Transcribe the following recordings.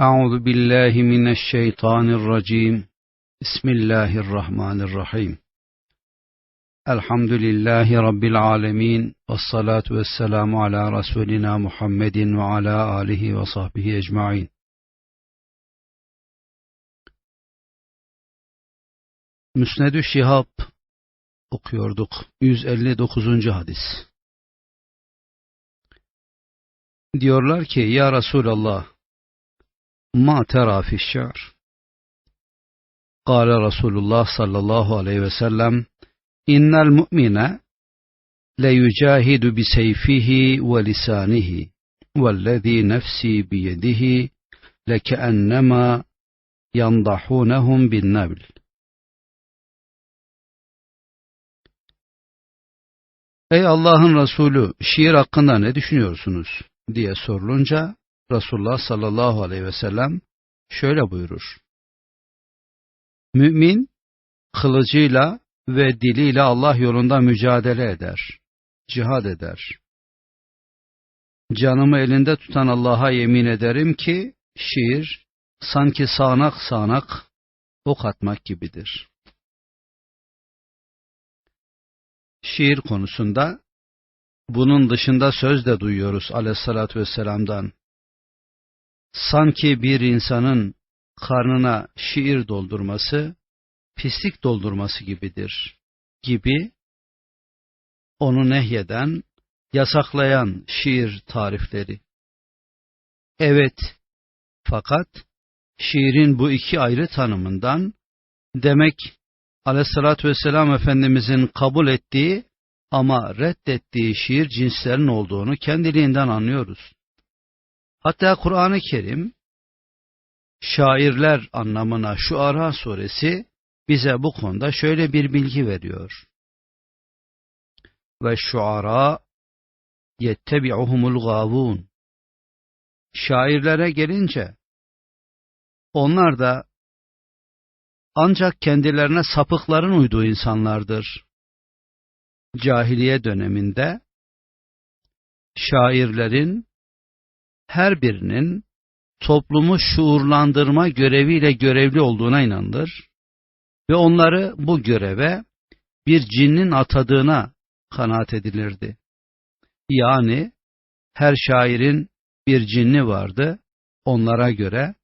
أعوذ بالله من الشيطان الرجيم بسم الله الرحمن الرحيم الحمد لله رب العالمين والصلاة والسلام على رسولنا محمد وعلى آله وصحبه أجمعين Müsnedü Şihab okuyorduk. 159. hadis. Diyorlar ki ya Resulallah ma tera fişşar. Kale Resulullah sallallahu aleyhi ve sellem innel mu'mine le yucahidu bi seyfihi ve lisanihi vellezî nefsi biyedihi lekeennemâ yandahûnehum bin nebl. Ey Allah'ın Resulü şiir hakkında ne düşünüyorsunuz diye sorulunca Resulullah sallallahu aleyhi ve sellem şöyle buyurur. Mümin kılıcıyla ve diliyle Allah yolunda mücadele eder, cihad eder. Canımı elinde tutan Allah'a yemin ederim ki şiir sanki sağanak sağanak ok atmak gibidir. Şiir konusunda bunun dışında söz de duyuyoruz aleyhissalatü vesselam'dan sanki bir insanın karnına şiir doldurması, pislik doldurması gibidir gibi onu nehyeden, yasaklayan şiir tarifleri. Evet, fakat şiirin bu iki ayrı tanımından demek aleyhissalatü vesselam Efendimizin kabul ettiği ama reddettiği şiir cinslerin olduğunu kendiliğinden anlıyoruz. Hatta Kur'an-ı Kerim şairler anlamına şu Ara suresi bize bu konuda şöyle bir bilgi veriyor. Ve şuara yettebi'uhumul gavun. Şairlere gelince onlar da ancak kendilerine sapıkların uyduğu insanlardır. Cahiliye döneminde şairlerin her birinin toplumu şuurlandırma göreviyle görevli olduğuna inanılır ve onları bu göreve bir cinnin atadığına kanaat edilirdi. Yani her şairin bir cinni vardı, onlara göre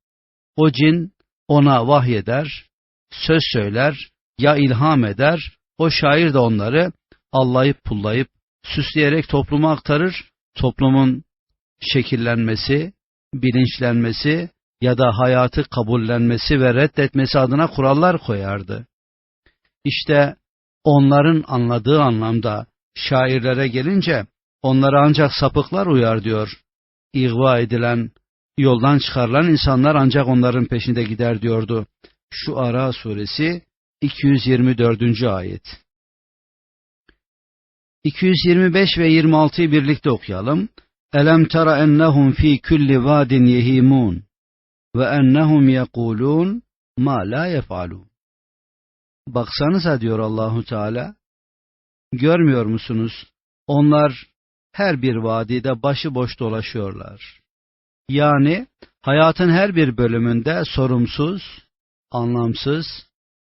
o cin ona vahyeder, söz söyler, ya ilham eder, o şair de onları allayıp pullayıp süsleyerek topluma aktarır, toplumun şekillenmesi, bilinçlenmesi ya da hayatı kabullenmesi ve reddetmesi adına kurallar koyardı. İşte onların anladığı anlamda şairlere gelince onlara ancak sapıklar uyar diyor. İğva edilen, yoldan çıkarılan insanlar ancak onların peşinde gider diyordu. Şu Ara suresi 224. ayet. 225 ve 26'yı birlikte okuyalım. Elem tera ennehum fi kulli vadin yehimun ve ennehum yekulun ma la yefalun. Baksanıza diyor Allahu Teala. Görmüyor musunuz? Onlar her bir vadide başıboş dolaşıyorlar. Yani hayatın her bir bölümünde sorumsuz, anlamsız,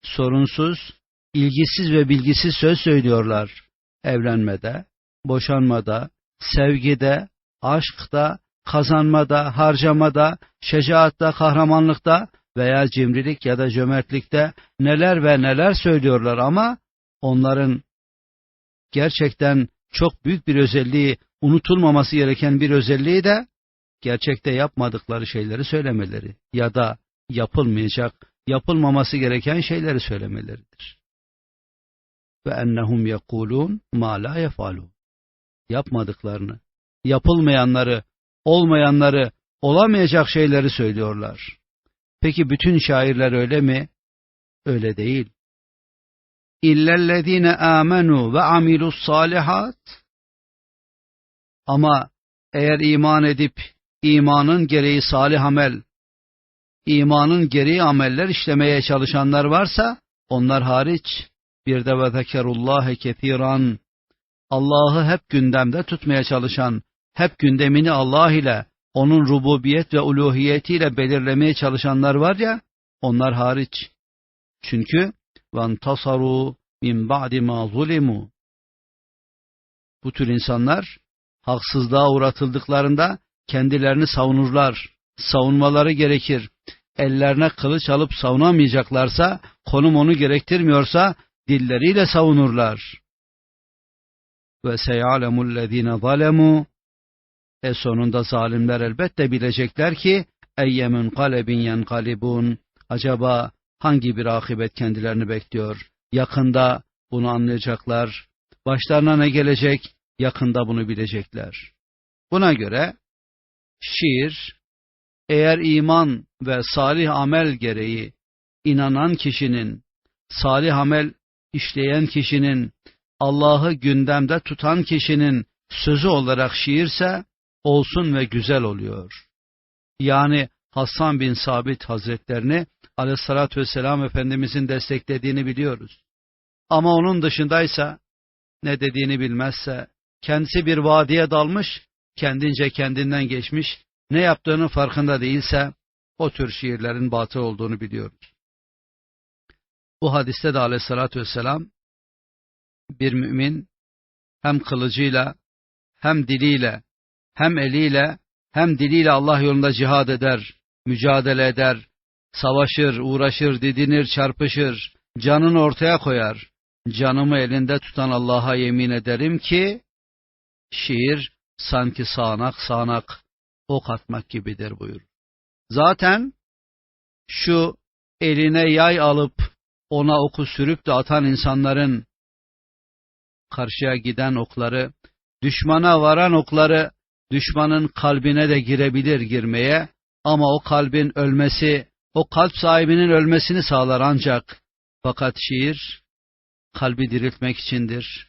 sorunsuz, ilgisiz ve bilgisiz söz söylüyorlar. Evlenmede, boşanmada, sevgide, aşkta, kazanmada, harcamada, şecaatta, kahramanlıkta veya cimrilik ya da cömertlikte neler ve neler söylüyorlar ama onların gerçekten çok büyük bir özelliği, unutulmaması gereken bir özelliği de gerçekte yapmadıkları şeyleri söylemeleri ya da yapılmayacak, yapılmaması gereken şeyleri söylemeleridir. Ve ennehum yekulun ma la yefalun. Yapmadıklarını, yapılmayanları, olmayanları, olamayacak şeyleri söylüyorlar. Peki bütün şairler öyle mi? Öyle değil. İllellezine amenu ve amilus salihat. Ama eğer iman edip imanın gereği salih amel, imanın gereği ameller işlemeye çalışanlar varsa onlar hariç bir de ve zekerullâhe kethiran Allah'ı hep gündemde tutmaya çalışan, hep gündemini Allah ile, onun rububiyet ve uluhiyetiyle belirlemeye çalışanlar var ya, onlar hariç. Çünkü vantasaru min ba'di ma zulimu. Bu tür insanlar haksızlığa uğratıldıklarında kendilerini savunurlar. Savunmaları gerekir. Ellerine kılıç alıp savunamayacaklarsa, konum onu gerektirmiyorsa dilleriyle savunurlar. Ve seyalemul lezine zalemu e sonunda zalimler elbette bilecekler ki eyyemin kalebin yenkalibun acaba hangi bir akıbet kendilerini bekliyor? Yakında bunu anlayacaklar. Başlarına ne gelecek? Yakında bunu bilecekler. Buna göre şiir eğer iman ve salih amel gereği inanan kişinin, salih amel işleyen kişinin, Allah'ı gündemde tutan kişinin sözü olarak şiirse olsun ve güzel oluyor. Yani Hasan bin Sabit Hazretlerini aleyhissalatü vesselam Efendimizin desteklediğini biliyoruz. Ama onun dışındaysa ne dediğini bilmezse kendisi bir vadiye dalmış, kendince kendinden geçmiş, ne yaptığının farkında değilse o tür şiirlerin batıl olduğunu biliyoruz. Bu hadiste de aleyhissalatü vesselam bir mümin hem kılıcıyla hem diliyle hem eliyle hem diliyle Allah yolunda cihad eder, mücadele eder, savaşır, uğraşır, didinir, çarpışır, canını ortaya koyar. Canımı elinde tutan Allah'a yemin ederim ki, şiir sanki sağanak sağanak ok atmak gibidir buyur. Zaten şu eline yay alıp ona oku sürüp de atan insanların karşıya giden okları, düşmana varan okları düşmanın kalbine de girebilir girmeye ama o kalbin ölmesi, o kalp sahibinin ölmesini sağlar ancak. Fakat şiir kalbi diriltmek içindir.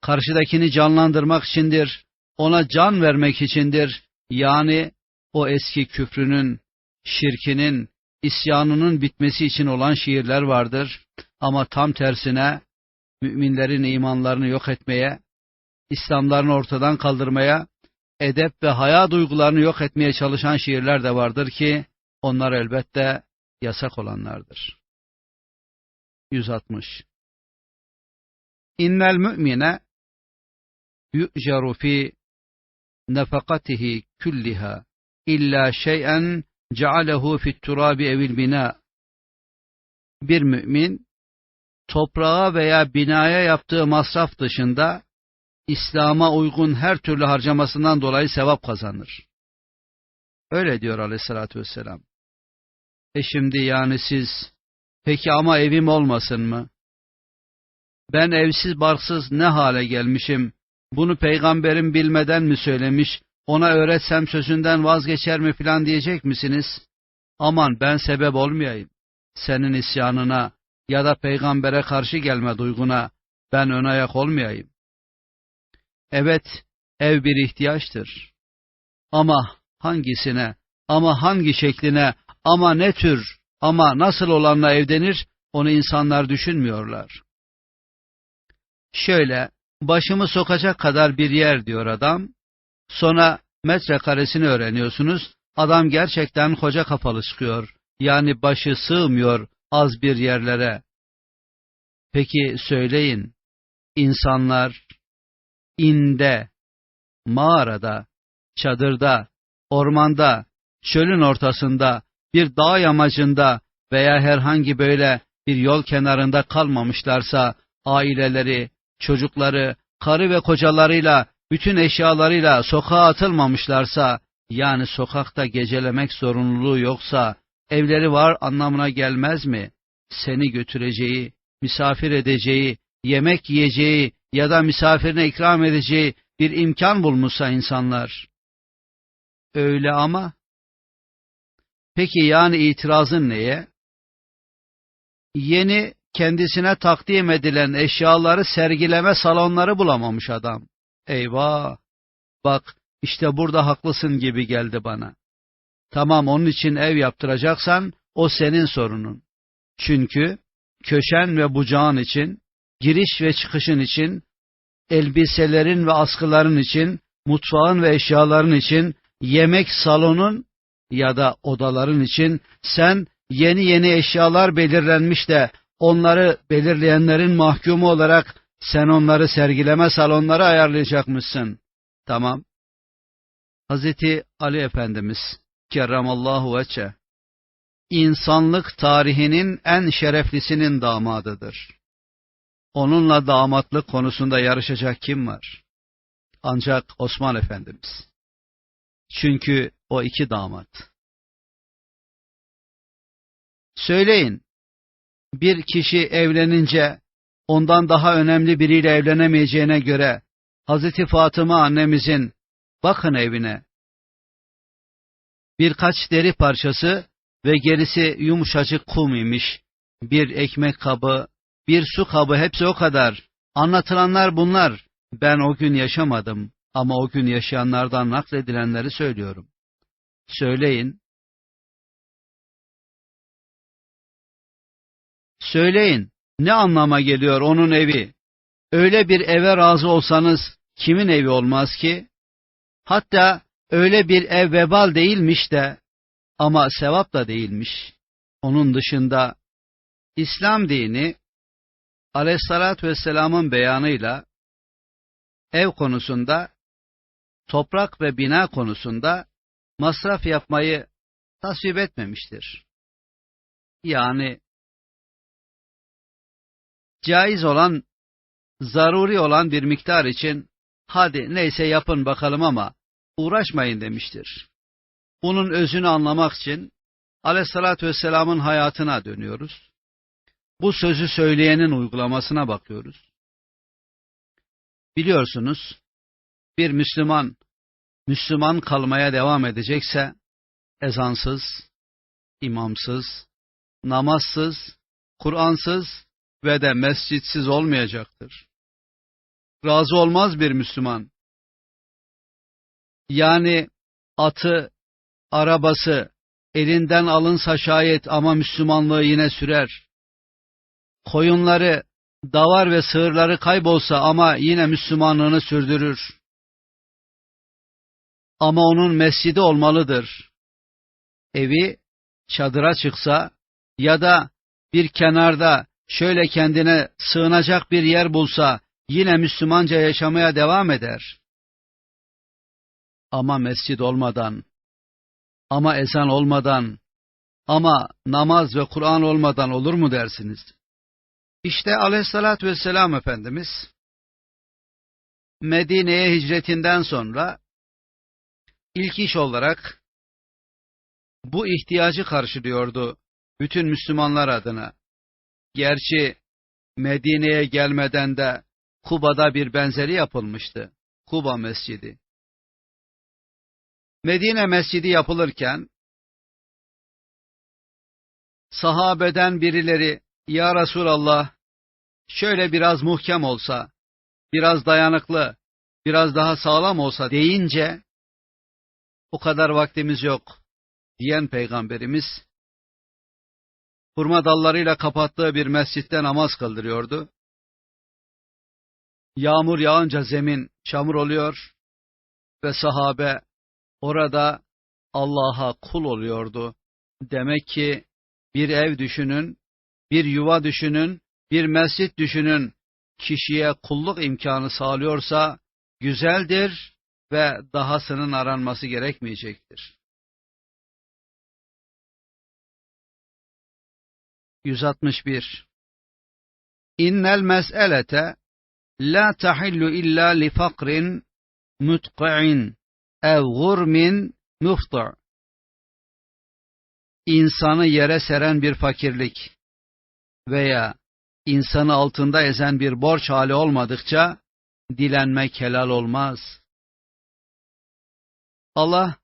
Karşıdakini canlandırmak içindir. Ona can vermek içindir. Yani o eski küfrünün, şirkinin, isyanının bitmesi için olan şiirler vardır. Ama tam tersine müminlerin imanlarını yok etmeye, İslamlarını ortadan kaldırmaya, edep ve haya duygularını yok etmeye çalışan şiirler de vardır ki onlar elbette yasak olanlardır. 160 İnnel mümine yu'ceru fi nefakatihi külliha illa şey'en cealehu fit turabi evil bina bir mümin toprağa veya binaya yaptığı masraf dışında İslam'a uygun her türlü harcamasından dolayı sevap kazanır. Öyle diyor aleyhissalatü vesselam. E şimdi yani siz, peki ama evim olmasın mı? Ben evsiz barksız ne hale gelmişim, bunu peygamberim bilmeden mi söylemiş, ona öğretsem sözünden vazgeçer mi filan diyecek misiniz? Aman ben sebep olmayayım. Senin isyanına ya da peygambere karşı gelme duyguna ben ön ayak olmayayım. Evet, ev bir ihtiyaçtır. Ama hangisine, ama hangi şekline, ama ne tür, ama nasıl olanla evdenir, onu insanlar düşünmüyorlar. Şöyle, başımı sokacak kadar bir yer diyor adam, sonra metrekaresini öğreniyorsunuz, adam gerçekten koca kafalı çıkıyor, yani başı sığmıyor az bir yerlere. Peki söyleyin, insanlar inde, mağarada, çadırda, ormanda, çölün ortasında, bir dağ yamacında veya herhangi böyle bir yol kenarında kalmamışlarsa, aileleri, çocukları, karı ve kocalarıyla, bütün eşyalarıyla sokağa atılmamışlarsa, yani sokakta gecelemek zorunluluğu yoksa, evleri var anlamına gelmez mi? Seni götüreceği, misafir edeceği, yemek yiyeceği, ya da misafirine ikram edeceği bir imkan bulmuşsa insanlar. Öyle ama peki yani itirazın neye? Yeni kendisine takdim edilen eşyaları sergileme salonları bulamamış adam. Eyvah! Bak işte burada haklısın gibi geldi bana. Tamam onun için ev yaptıracaksan o senin sorunun. Çünkü köşen ve bucağın için giriş ve çıkışın için, elbiselerin ve askıların için, mutfağın ve eşyaların için, yemek salonun ya da odaların için sen yeni yeni eşyalar belirlenmiş de onları belirleyenlerin mahkumu olarak sen onları sergileme salonları ayarlayacakmışsın. Tamam. Hazreti Ali Efendimiz kerramallahu veçe insanlık tarihinin en şereflisinin damadıdır. Onunla damatlık konusunda yarışacak kim var? Ancak Osman Efendimiz. Çünkü o iki damat. Söyleyin, bir kişi evlenince ondan daha önemli biriyle evlenemeyeceğine göre Hazreti Fatıma annemizin bakın evine birkaç deri parçası ve gerisi yumuşacık kum imiş. Bir ekmek kabı, bir su kabı hepsi o kadar. Anlatılanlar bunlar. Ben o gün yaşamadım ama o gün yaşayanlardan nakledilenleri söylüyorum. Söyleyin. Söyleyin, ne anlama geliyor onun evi? Öyle bir eve razı olsanız kimin evi olmaz ki? Hatta öyle bir ev vebal değilmiş de ama sevap da değilmiş. Onun dışında İslam dini aleyhissalatü vesselamın beyanıyla ev konusunda, toprak ve bina konusunda masraf yapmayı tasvip etmemiştir. Yani caiz olan, zaruri olan bir miktar için hadi neyse yapın bakalım ama uğraşmayın demiştir. Bunun özünü anlamak için aleyhissalatü vesselamın hayatına dönüyoruz. Bu sözü söyleyenin uygulamasına bakıyoruz. Biliyorsunuz, bir Müslüman, Müslüman kalmaya devam edecekse, ezansız, imamsız, namazsız, Kur'ansız ve de mescitsiz olmayacaktır. Razı olmaz bir Müslüman. Yani atı, arabası elinden alınsa şayet ama Müslümanlığı yine sürer. Koyunları, davar ve sığırları kaybolsa ama yine Müslümanlığını sürdürür. Ama onun mescidi olmalıdır. Evi çadıra çıksa ya da bir kenarda şöyle kendine sığınacak bir yer bulsa yine Müslümanca yaşamaya devam eder. Ama mescid olmadan, ama ezan olmadan, ama namaz ve Kur'an olmadan olur mu dersiniz? İşte aleyhissalatü vesselam Efendimiz, Medine'ye hicretinden sonra ilk iş olarak bu ihtiyacı karşılıyordu bütün Müslümanlar adına. Gerçi Medine'ye gelmeden de Kuba'da bir benzeri yapılmıştı. Kuba Mescidi. Medine Mescidi yapılırken sahabeden birileri ya Resulallah şöyle biraz muhkem olsa, biraz dayanıklı, biraz daha sağlam olsa deyince o kadar vaktimiz yok diyen peygamberimiz hurma dallarıyla kapattığı bir mescitte namaz kıldırıyordu. Yağmur yağınca zemin çamur oluyor ve sahabe orada Allah'a kul oluyordu. Demek ki bir ev düşünün, bir yuva düşünün, bir mescit düşünün, kişiye kulluk imkanı sağlıyorsa güzeldir ve dahasının aranması gerekmeyecektir. 161 İnnel mes'elete la tahillu illa li fakrin mutqa'in ev gurmin mufta' insanı yere seren bir fakirlik veya insanı altında ezen bir borç hali olmadıkça dilenmek helal olmaz. Allah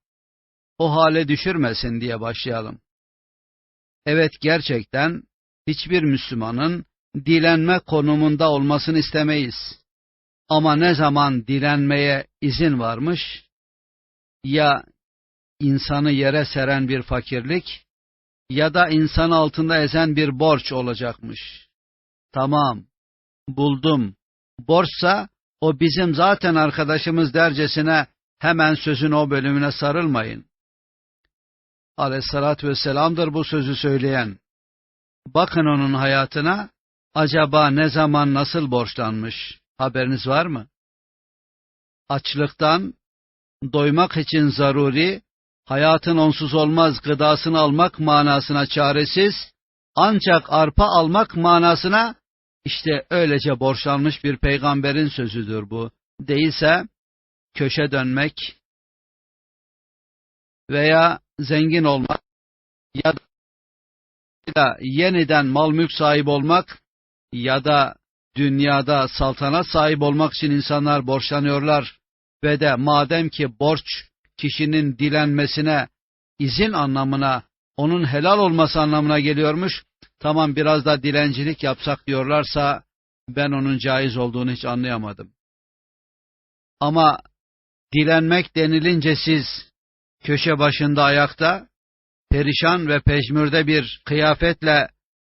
o hale düşürmesin diye başlayalım. Evet gerçekten hiçbir Müslümanın dilenme konumunda olmasını istemeyiz. Ama ne zaman dilenmeye izin varmış, ya insanı yere seren bir fakirlik ya da insan altında ezen bir borç olacakmış. Tamam, buldum. Borçsa o bizim zaten arkadaşımız dercesine hemen sözün o bölümüne sarılmayın. Aleyhissalatü vesselam'dır bu sözü söyleyen. Bakın onun hayatına, acaba ne zaman nasıl borçlanmış, haberiniz var mı? Açlıktan, doymak için zaruri, hayatın onsuz olmaz gıdasını almak manasına çaresiz, ancak arpa almak manasına, işte öylece borçlanmış bir peygamberin sözüdür bu. Değilse, köşe dönmek veya zengin olmak ya da yeniden mal mülk sahibi olmak ya da dünyada saltanat sahip olmak için insanlar borçlanıyorlar ve de madem ki borç kişinin dilenmesine izin anlamına, onun helal olması anlamına geliyormuş, tamam biraz da dilencilik yapsak diyorlarsa ben onun caiz olduğunu hiç anlayamadım. Ama dilenmek denilince siz köşe başında ayakta, perişan ve pejmürde bir kıyafetle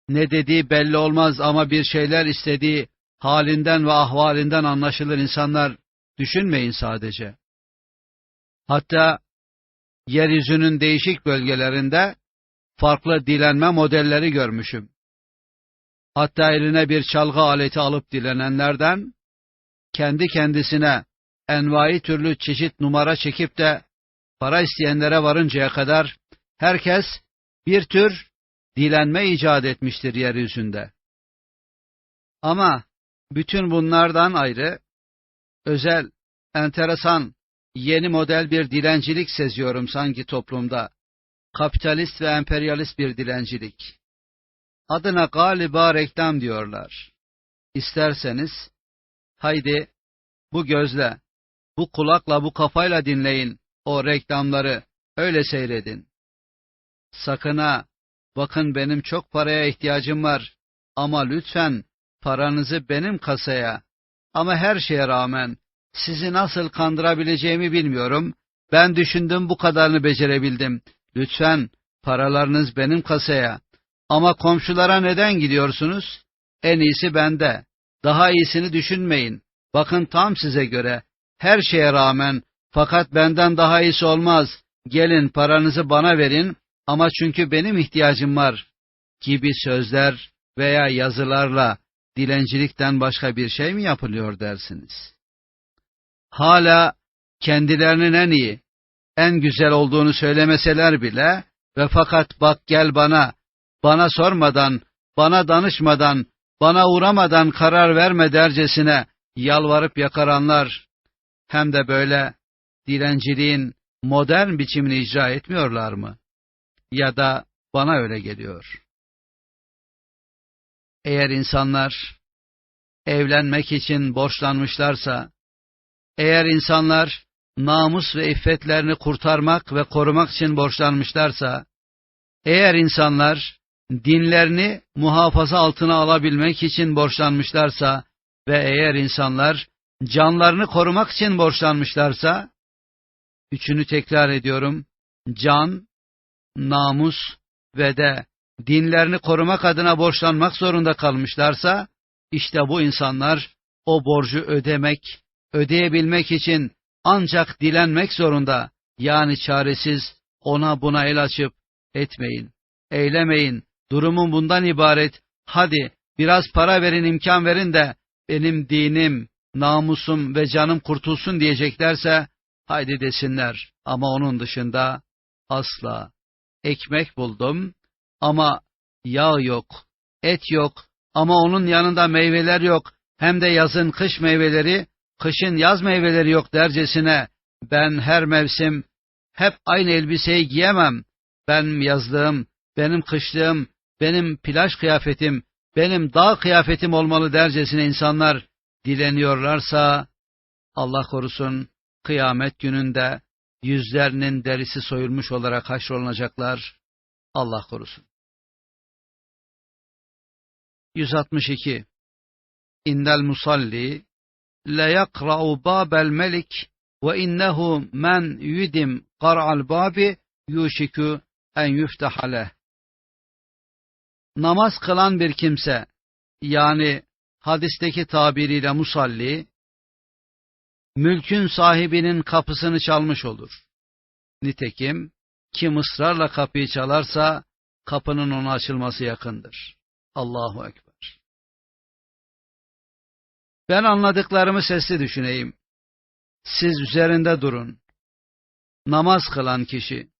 ne dediği belli olmaz ama bir şeyler istediği halinden ve ahvalinden anlaşılır insanlar düşünmeyin sadece. Hatta yeryüzünün değişik bölgelerinde farklı dilenme modelleri görmüşüm. Hatta eline bir çalgı aleti alıp dilenenlerden, kendi kendisine envai türlü çeşit numara çekip de para isteyenlere varıncaya kadar herkes bir tür dilenme icat etmiştir yeryüzünde. Ama bütün bunlardan ayrı, özel, enteresan, yeni model bir dilencilik seziyorum sanki toplumda. Kapitalist ve emperyalist bir dilencilik. Adına galiba reklam diyorlar. İsterseniz, haydi bu gözle, bu kulakla, bu kafayla dinleyin o reklamları, öyle seyredin. Sakın ha, bakın benim çok paraya ihtiyacım var ama lütfen paranızı benim kasaya ama her şeye rağmen sizi nasıl kandırabileceğimi bilmiyorum. Ben düşündüm bu kadarını becerebildim. Lütfen paralarınız benim kasaya. Ama komşulara neden gidiyorsunuz? En iyisi bende. Daha iyisini düşünmeyin. Bakın tam size göre. Her şeye rağmen fakat benden daha iyisi olmaz. Gelin paranızı bana verin ama çünkü benim ihtiyacım var gibi sözler veya yazılarla dilencilikten başka bir şey mi yapılıyor dersiniz? Hala kendilerinin en iyi, en güzel olduğunu söylemeseler bile ve fakat bak gel bana, bana sormadan, bana danışmadan, bana uğramadan karar verme dercesine yalvarıp yakaranlar, hem de böyle dilenciliğin modern biçimini icra etmiyorlar mı? Ya da bana öyle geliyor. Eğer insanlar evlenmek için borçlanmışlarsa, eğer insanlar namus ve iffetlerini kurtarmak ve korumak için borçlanmışlarsa, eğer insanlar dinlerini muhafaza altına alabilmek için borçlanmışlarsa ve eğer insanlar canlarını korumak için borçlanmışlarsa, üçünü tekrar ediyorum, can, namus ve de dinlerini korumak adına borçlanmak zorunda kalmışlarsa, işte bu insanlar o borcu ödemek, ödeyebilmek için ancak dilenmek zorunda, yani çaresiz ona buna el açıp etmeyin, eylemeyin, durumun bundan ibaret, hadi biraz para verin imkan verin de benim dinim, namusum ve canım kurtulsun diyeceklerse, haydi desinler. Ama onun dışında asla. Ekmek buldum ama yağ yok, et yok ama onun yanında meyveler yok, hem de yazın kış meyveleri, kışın yaz meyveleri yok dercesine, ben her mevsim hep aynı elbiseyi giyemem, ben yazlığım, benim kışlığım, benim plaj kıyafetim, benim dağ kıyafetim olmalı dercesine insanlar dileniyorlarsa, Allah korusun, kıyamet gününde yüzlerinin derisi soyulmuş olarak haşrolunacaklar, Allah korusun. 162 İndel musalli babel melik ve innehu men yudim qara'al babi yuşiku en yuftah Namaz kılan bir kimse yani hadisteki tabiriyle musalli mülkün sahibinin kapısını çalmış olur. Nitekim kim ısrarla kapıyı çalarsa kapının ona açılması yakındır. Allahu Ekber. Ben anladıklarımı sesli düşüneyim. Siz üzerinde durun. Namaz kılan kişi,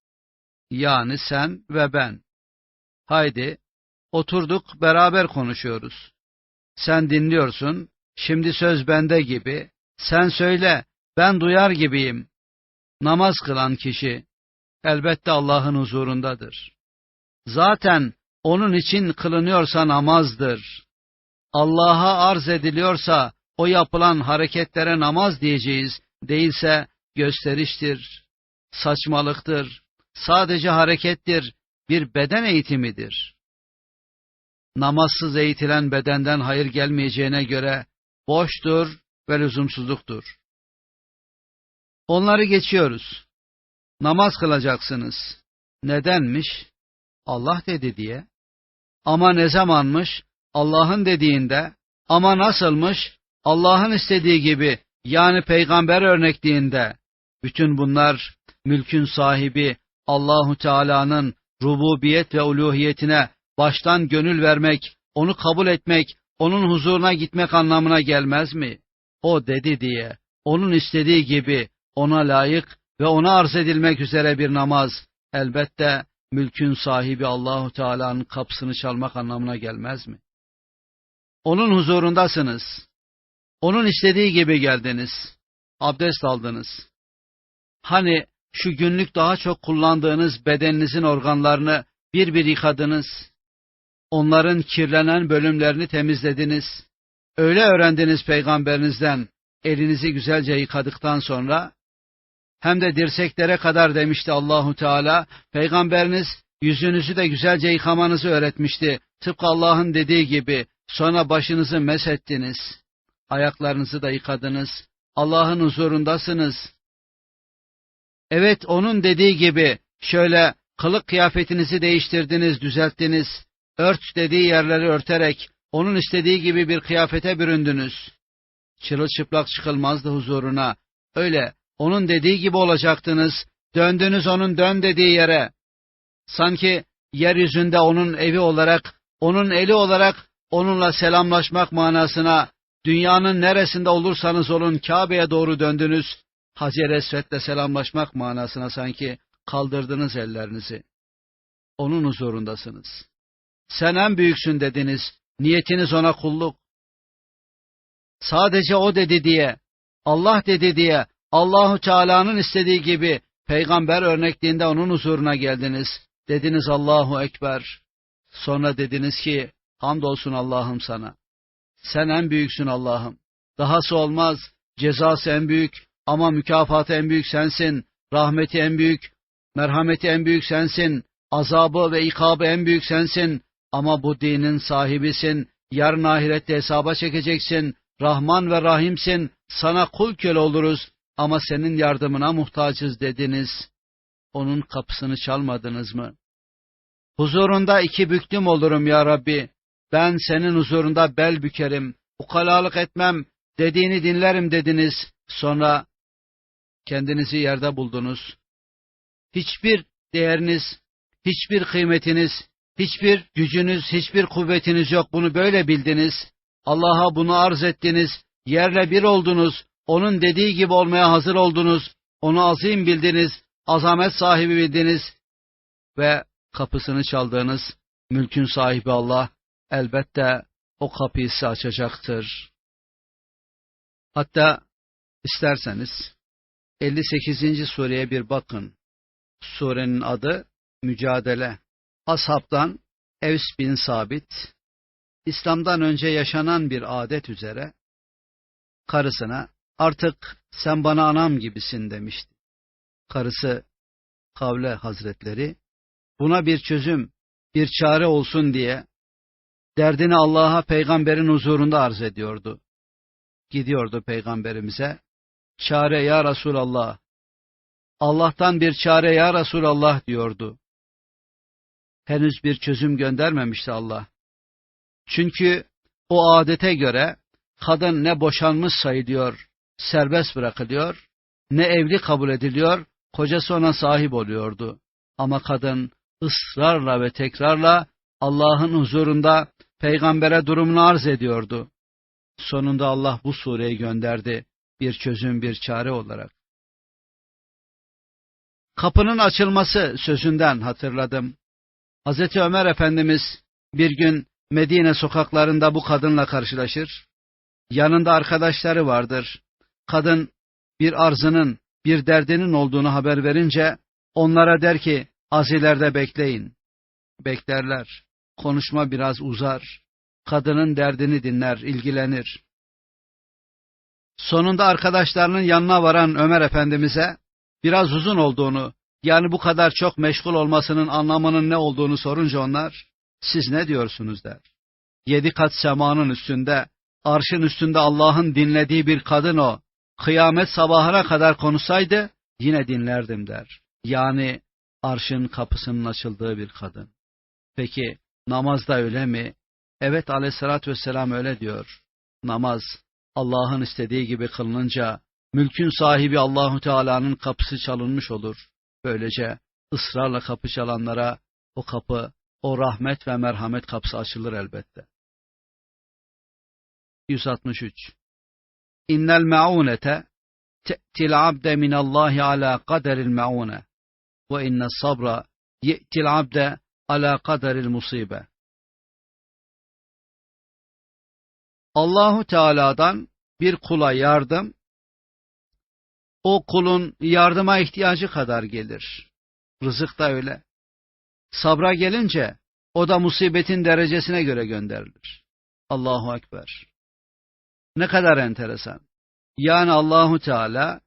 yani sen ve ben. Haydi, oturduk beraber konuşuyoruz. Sen dinliyorsun, şimdi söz bende gibi. Sen söyle, ben duyar gibiyim. Namaz kılan kişi, elbette Allah'ın huzurundadır. Zaten onun için kılınıyorsa namazdır. Allah'a arz ediliyorsa o yapılan hareketlere namaz diyeceğiz, değilse gösteriştir, saçmalıktır, sadece harekettir, bir beden eğitimidir. Namazsız eğitilen bedenden hayır gelmeyeceğine göre boştur ve lüzumsuzluktur. Onları geçiyoruz. Namaz kılacaksınız. Nedenmiş? Allah dedi diye. Ama ne zamanmış? Allah'ın dediğinde. Ama nasılmış? Allah'ın istediği gibi yani peygamber örnekliğinde. Bütün bunlar mülkün sahibi Allahu Teala'nın rububiyet ve uluhiyetine baştan gönül vermek, onu kabul etmek, onun huzuruna gitmek anlamına gelmez mi? O dedi diye, onun istediği gibi ona layık ve ona arz edilmek üzere bir namaz elbette mülkün sahibi Allahu Teala'nın kapısını çalmak anlamına gelmez mi? Onun huzurundasınız. Onun istediği gibi geldiniz. Abdest aldınız. Hani şu günlük daha çok kullandığınız bedeninizin organlarını bir bir yıkadınız. Onların kirlenen bölümlerini temizlediniz. Öyle öğrendiniz peygamberinizden elinizi güzelce yıkadıktan sonra hem de dirseklere kadar demişti Allahu Teala. Peygamberiniz yüzünüzü de güzelce yıkamanızı öğretmişti. Tıpkı Allah'ın dediği gibi sonra başınızı mesettiniz. Ayaklarınızı da yıkadınız. Allah'ın huzurundasınız. Evet onun dediği gibi şöyle kılık kıyafetinizi değiştirdiniz, düzelttiniz. Ört dediği yerleri örterek onun istediği gibi bir kıyafete büründünüz. Çırılçıplak çıkılmazdı huzuruna. Öyle onun dediği gibi olacaktınız. Döndünüz onun dön dediği yere. Sanki yeryüzünde onun evi olarak, onun eli olarak onunla selamlaşmak manasına dünyanın neresinde olursanız olun Kabe'ye doğru döndünüz. Hacer Esved'le selamlaşmak manasına sanki kaldırdınız ellerinizi. Onun huzurundasınız. Sen en büyüksün dediniz. Niyetiniz ona kulluk. Sadece o dedi diye, Allah dedi diye, Allahu Teala'nın istediği gibi peygamber örnekliğinde onun huzuruna geldiniz. Dediniz Allahu Ekber. Sonra dediniz ki hamdolsun Allah'ım sana. Sen en büyüksün Allah'ım. Dahası olmaz. Cezası en büyük ama mükafatı en büyük sensin. Rahmeti en büyük, merhameti en büyük sensin. Azabı ve ikabı en büyük sensin. Ama bu dinin sahibisin. Yarın ahirette hesaba çekeceksin. Rahman ve Rahimsin. Sana kul köle oluruz ama senin yardımına muhtacız dediniz. Onun kapısını çalmadınız mı? Huzurunda iki büklüm olurum ya Rabbi. Ben senin huzurunda bel bükerim, ukalalık etmem, dediğini dinlerim dediniz. Sonra kendinizi yerde buldunuz. Hiçbir değeriniz, hiçbir kıymetiniz, hiçbir gücünüz, hiçbir kuvvetiniz yok. Bunu böyle bildiniz. Allah'a bunu arz ettiniz. Yerle bir oldunuz. Onun dediği gibi olmaya hazır oldunuz. Onu azim bildiniz. Azamet sahibi bildiniz. Ve kapısını çaldığınız mülkün sahibi Allah elbette o kapıyı açacaktır. Hatta isterseniz 58. sureye bir bakın. Surenin adı Mücadele. Ashabtan Evs bin Sabit, İslam'dan önce yaşanan bir adet üzere karısına artık sen bana anam gibisin demişti. Karısı Kavle Hazretleri buna bir çözüm, bir çare olsun diye derdini Allah'a peygamberin huzurunda arz ediyordu. Gidiyordu peygamberimize, çare ya Resulallah, Allah'tan bir çare ya Resulallah diyordu. Henüz bir çözüm göndermemişti Allah. Çünkü o adete göre kadın ne boşanmış sayılıyor, serbest bırakılıyor, ne evli kabul ediliyor, kocası ona sahip oluyordu. Ama kadın ısrarla ve tekrarla Allah'ın huzurunda peygambere durumunu arz ediyordu. Sonunda Allah bu sureyi gönderdi bir çözüm bir çare olarak. Kapının açılması sözünden hatırladım. Hazreti Ömer Efendimiz bir gün Medine sokaklarında bu kadınla karşılaşır. Yanında arkadaşları vardır. Kadın bir arzının, bir derdinin olduğunu haber verince onlara der ki az ileride bekleyin. Beklerler. Konuşma biraz uzar. Kadının derdini dinler, ilgilenir. Sonunda arkadaşlarının yanına varan Ömer Efendimiz'e biraz uzun olduğunu, yani bu kadar çok meşgul olmasının anlamının ne olduğunu sorunca onlar, siz ne diyorsunuz der. Yedi kat semanın üstünde, arşın üstünde Allah'ın dinlediği bir kadın o, kıyamet sabahına kadar konuşsaydı, yine dinlerdim der. Yani arşın kapısının açıldığı bir kadın. Peki namazda öyle mi? Evet aleyhissalatü vesselam öyle diyor. Namaz Allah'ın istediği gibi kılınınca mülkün sahibi Allahu Teala'nın kapısı çalınmış olur. Böylece ısrarla kapı çalanlara o kapı, o rahmet ve merhamet kapısı açılır elbette. 163 İnnel me'unete te'til abde minallahi ala kaderil me'une ve inne sabra ye'til abde ala kaderil musibe. Allahu Teala'dan bir kula yardım o kulun yardıma ihtiyacı kadar gelir. Rızık da öyle. Sabra gelince o da musibetin derecesine göre gönderilir. Allahu Ekber. Ne kadar enteresan. Yani Allahu Teala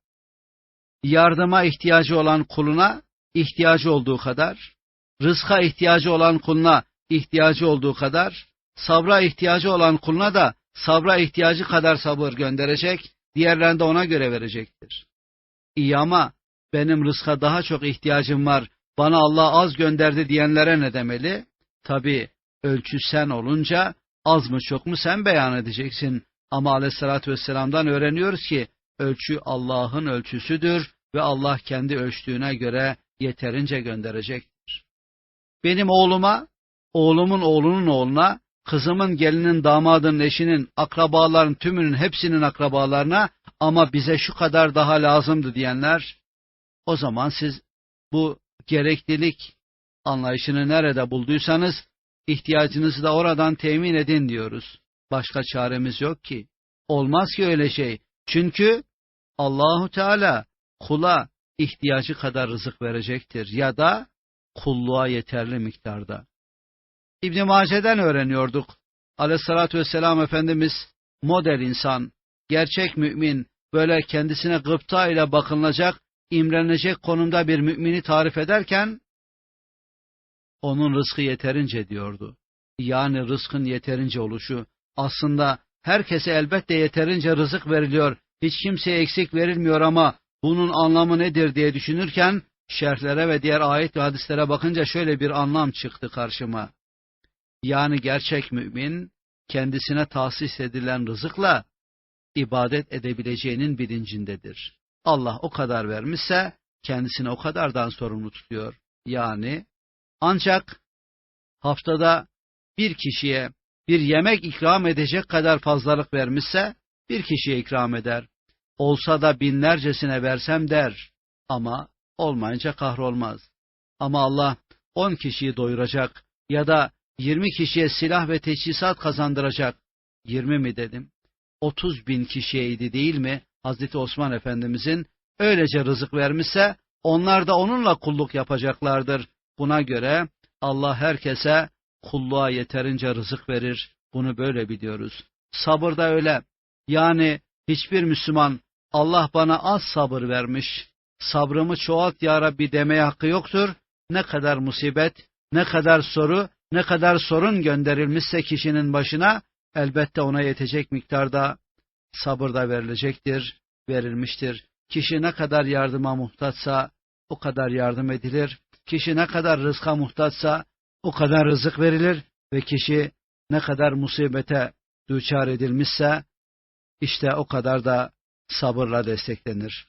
yardıma ihtiyacı olan kuluna ihtiyacı olduğu kadar, rızka ihtiyacı olan kuluna ihtiyacı olduğu kadar, sabra ihtiyacı olan kuluna da sabra ihtiyacı kadar sabır gönderecek, diğerlerini de ona göre verecektir. İyi ama benim rızka daha çok ihtiyacım var, bana Allah az gönderdi diyenlere ne demeli? Tabi ölçü sen olunca az mı çok mu sen beyan edeceksin. Ama aleyhissalatü vesselam'dan öğreniyoruz ki ölçü Allah'ın ölçüsüdür ve Allah kendi ölçtüğüne göre yeterince gönderecektir. Benim oğluma, oğlumun oğlunun oğluna, kızımın gelinin damadın eşinin akrabaların tümünün hepsinin akrabalarına ama bize şu kadar daha lazımdı diyenler o zaman siz bu gereklilik anlayışını nerede bulduysanız ihtiyacınızı da oradan temin edin diyoruz. Başka çaremiz yok ki. Olmaz ki öyle şey. Çünkü Allahu Teala kula ihtiyacı kadar rızık verecektir ya da kulluğa yeterli miktarda. İbn Mace'den öğreniyorduk. Aleyhissalatü vesselam Efendimiz model insan, gerçek mümin, böyle kendisine gıpta ile bakılacak, imrenecek konumda bir mümini tarif ederken, onun rızkı yeterince diyordu. Yani rızkın yeterince oluşu, aslında herkese elbette yeterince rızık veriliyor, hiç kimseye eksik verilmiyor ama bunun anlamı nedir diye düşünürken, şerhlere ve diğer ayet ve hadislere bakınca şöyle bir anlam çıktı karşıma. Yani gerçek mümin, kendisine tahsis edilen rızıkla ibadet edebileceğinin bilincindedir. Allah o kadar vermişse kendisine o kadardan sorumlu tutuyor. Yani ancak haftada bir kişiye bir yemek ikram edecek kadar fazlalık vermişse bir kişiye ikram eder. Olsa da binlercesine versem der ama olmayınca kahrolmaz. Ama Allah on kişiyi doyuracak ya da yirmi kişiye silah ve teçhizat kazandıracak. Yirmi mi dedim? Otuz bin kişiyeydi değil mi? Hazreti Osman Efendimizin öylece rızık vermişse onlar da onunla kulluk yapacaklardır. Buna göre Allah herkese kulluğa yeterince rızık verir. Bunu böyle biliyoruz. Sabır da öyle. Yani hiçbir Müslüman Allah bana az sabır vermiş, sabrımı çoğalt ya Rabbi demeye hakkı yoktur. Ne kadar musibet, ne kadar soru, ne kadar sorun gönderilmişse kişinin başına elbette ona yetecek miktarda sabır da verilecektir, verilmiştir. Kişi ne kadar yardıma muhtaçsa o kadar yardım edilir. Kişi ne kadar rızka muhtaçsa o kadar rızık verilir ve kişi ne kadar musibete düçar edilmişse işte o kadar da sabırla desteklenir.